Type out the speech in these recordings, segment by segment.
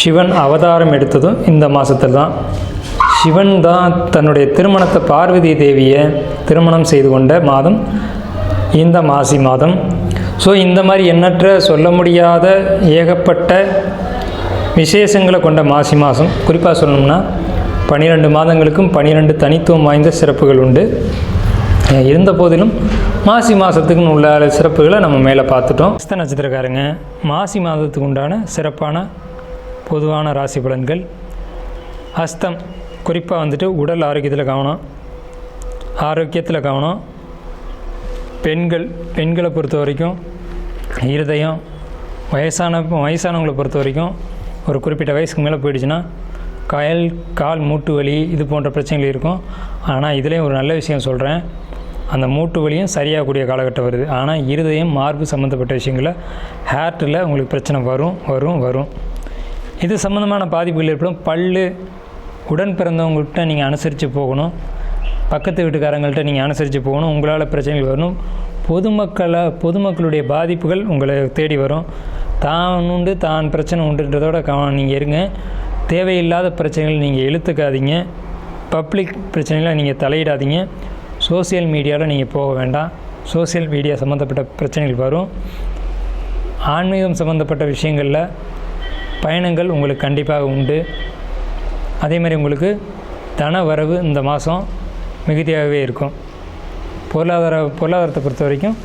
சிவன் அவதாரம் எடுத்ததும் இந்த மாதத்தில் தான். சிவன் தான் தன்னுடைய திருமணத்தை பார்வதி தேவியை திருமணம் செய்து கொண்ட மாதம் இந்த மாசி மாதம். ஸோ இந்த மாதிரி எண்ணற்ற சொல்ல முடியாத ஏகப்பட்ட விசேஷங்களை கொண்ட மாசி மாதம். குறிப்பாக சொல்லணும்னா பன்னிரெண்டு மாதங்களுக்கும் பன்னிரெண்டு தனித்துவம் வாய்ந்த சிறப்புகள் உண்டு. இருந்த போதிலும் மாசி மாதத்துக்குன்னு உள்ள சிறப்புகளை நம்ம மேலே பார்த்துட்டோம். ஹஸ்த நட்சத்திரக்காரங்க மாசி மாதத்துக்கு உண்டான சிறப்பான பொதுவான ராசி பலன்கள். ஹஸ்தம் குறிப்பாக வந்துட்டு உடல் ஆரோக்கியத்தில் கவனம். ஆரோக்கியத்தில் கவனம். பெண்கள் பெண்களை பொறுத்த வரைக்கும் இருதயம் வயசான வயசானவங்களை பொறுத்த வரைக்கும் ஒரு குறிப்பிட்ட வயசுக்கு மேலே போயிடுச்சுன்னா கயல் கால் மூட்டு வலி இது போன்ற பிரச்சனைகள் இருக்கும். ஆனால் இதுலேயும் ஒரு நல்ல விஷயம் சொல்கிறேன் அந்த மூட்டு வலியும் சரியாகக்கூடிய காலகட்டம் வருது. ஆனால் இருதயம் மார்பு சம்மந்தப்பட்ட விஷயங்களில் ஹேர்ட்டில் உங்களுக்கு பிரச்சனை வரும் வரும் வரும். இது சம்மந்தமான பாதிப்புகள் ஏற்படும். பல்லு உடன் பிறந்தவங்கள்கிட்ட நீங்கள் அனுசரித்து போகணும். பக்கத்து வீட்டுக்காரங்கள்ட்ட நீங்கள் அனுசரித்து போகணும். உங்களால் பிரச்சனைகள் வரணும். பொதுமக்களை பொதுமக்களுடைய பாதிப்புகள் உங்களை தேடி வரும். தான் உண்டு தான் பிரச்சனை உண்டுன்றதோட கவனம் நீங்கள் இருங்க. தேவையில்லாத பிரச்சனைகள் நீங்கள் இழுத்துக்காதீங்க. பப்ளிக் பிரச்சனைகளை நீங்கள் தலையிடாதீங்க. சோஷியல் மீடியாவில் நீங்கள் போக வேண்டாம். சோஷியல் மீடியா சம்மந்தப்பட்ட பிரச்சனைகள் வரும். ஆன்மீகம் சம்மந்தப்பட்ட விஷயங்களில் பயணங்கள் உங்களுக்கு கண்டிப்பாக உண்டு. அதே மாதிரி உங்களுக்கு தன வரவு இந்த மாதம் மிகுதியாகவே இருக்கும். பொருளாதார பொருளாதாரத்தை பொறுத்த வரைக்கும்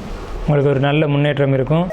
உங்களுக்கு ஒரு நல்ல முன்னேற்றம் இருக்கும்.